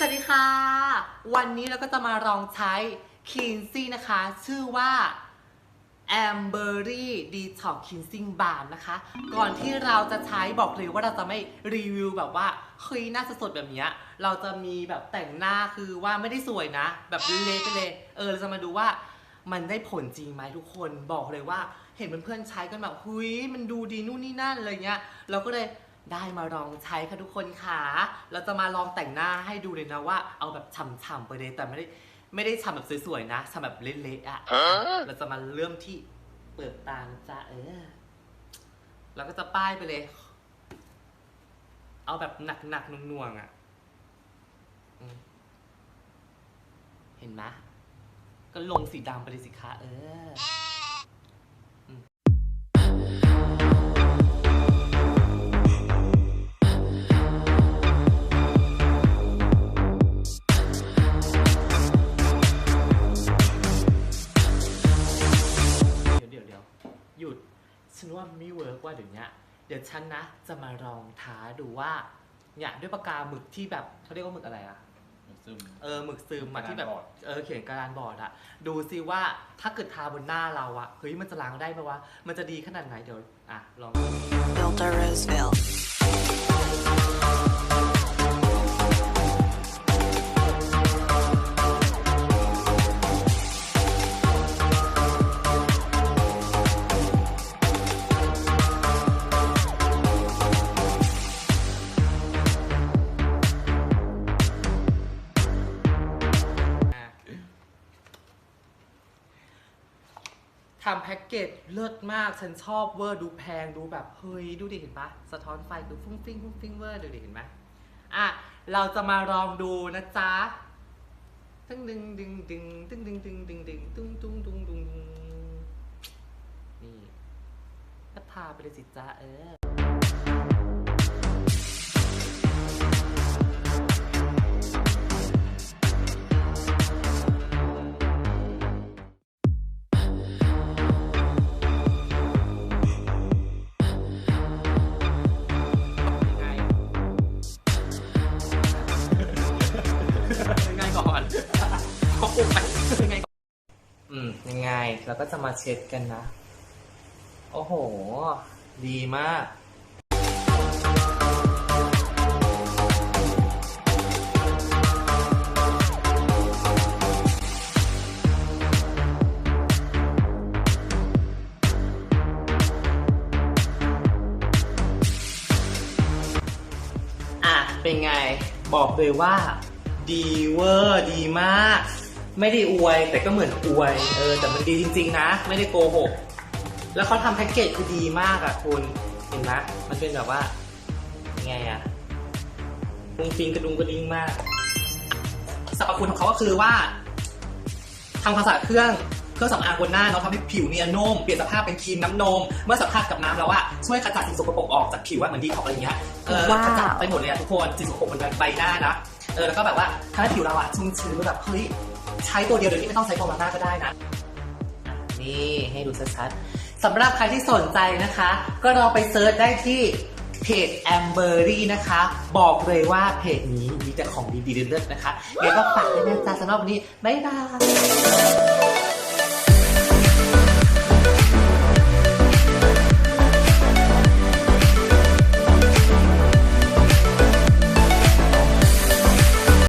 สวัสดีค่ะ วันนี้เราก็จะมาลองใช้คีนซี่นะคะ ชื่อว่า Amberry Detox Cleansing Balm นะคะ ก่อนที่เราจะใช้บอกเลยว่าเราจะไม่รีวิวแบบว่าเฮ้ยหน้าสดๆแบบนี้เราจะมีแบบแต่งหน้าคือว่าไม่ได้สวยนะ แบบเละไปเลย เออเราจะมาดูว่ามันได้ผลจริงไหมทุกคนบอกเลยว่า เห็นเพื่อนๆใช้กันแบบหุยมันดูดีนู่นนี่นั่นอะไรเงี้ย เราก็เลย ได้มาลองใช้ค่ะทุกคนค่ะเราจะมาลองแต่งหน้าให้ดูเลยนะว่า เอาแบบฉ่ำๆไปเลยแต่ไม่ได้ไม่ได้ฉ่ำแบบสวยๆนะฉ่ำแบบเละๆอะเราจะมาเริ่มที่เปิดตานะจ๊ะเออเราก็จะป้ายไปเลย เอาแบบหนักๆหน่วงๆอะอืมเห็นไหมก็ลงสีดำไปเลยสิคะเอออื ฉันว่ามันไม่เวิร์กว่าเดี๋ยวนี้เดี๋ยวฉันนะจะมาลองท้าดูว่าเนี่ยด้วยปากกาหมึกที่แบบเขาเรียกว่าหมึกอะไรอะซึม เออหมึกซึมมาที่แบบกระดานบอร์ด เออเขียนกระดานบอร์ดอะดูซิว่าถ้าเกิดทาบนหน้าเราอะเฮ้ยมันจะล้างได้ปะวะมันจะดีขนาดไหนเดี๋ยวอะลอง Builder Roseville. ทำแพ็กเกจเลิศมาก ฉันชอบเวอร์ดูแพงดูแบบเฮ้ยดูดิเห็นปะสะท้อนไฟดูฟุ้งฟิ้งฟุ้งฟิ้งเวอร์ดูดิเห็นไหมอะเราจะมาลองดูนะจ๊ะตึ้งดึงดึงดึงตึ้งดึงดึงดึงดึงตึ้งตึ้งตึ้งตึ้งนี่ก็ทาไปเลยสิจ๊ะเออ เขาปลุกไปยังไงอนอืมยังไงเราก็จะมาเช็ดกันนะ โอ้โห ดีมาก อะ เป็นไง บอกเลยว่า ดีเวอร์ ดีมาก ไม่ได้อวยแต่ก็เหมือนอวยเออแต่มันดีจริง ๆ นะ ไม่ได้โกหก แล้วเขาทำแพ็กเกจคือดีมากอะคุณเห็นไหมมันเป็นแบบว่ายังไงอะปุงฟิงกระดุงกระดิ่งมากสรรพคุณของเขาก็คือว่าทำความสะอาดเครื่องเครื่องสำอางบนหน้าเนาะทำให้ผิวเนียนนุ่มเปลี่ยนสภาพเป็นครีมน้ำนม เมื่อสัมผัสกับน้ำแล้วว่าช่วยขจัดสิ่งสกปรกออกจากผิวว่าเหมือนดีท็อกอะไรอย่างเงี้ยเออว้าว ขจัดไปหมดเลยอะทุกคนสิ่งสกปรกบนใบหน้านะเออแล้วก็แบบว่าทำให้ผิวเราอะชุ่มชื้นแบบเฮ้ย ใช้ตัวเดียวโดยที่ไม่ต้องใช้โฟมล้างหน้าก็ได้นะนี่ให้ดูชัดๆสำหรับใครที่สนใจนะคะ ก็ลองไปเซิร์ชได้ที่เพจ Amberry นะคะ บอกเลยว่าเพจนี้มีแต่ของดีๆเลิศๆนะคะเดี๋ยวก็ฝากด้วยนะจ๊ะสำหรับวันนี้ บ๊ายบาย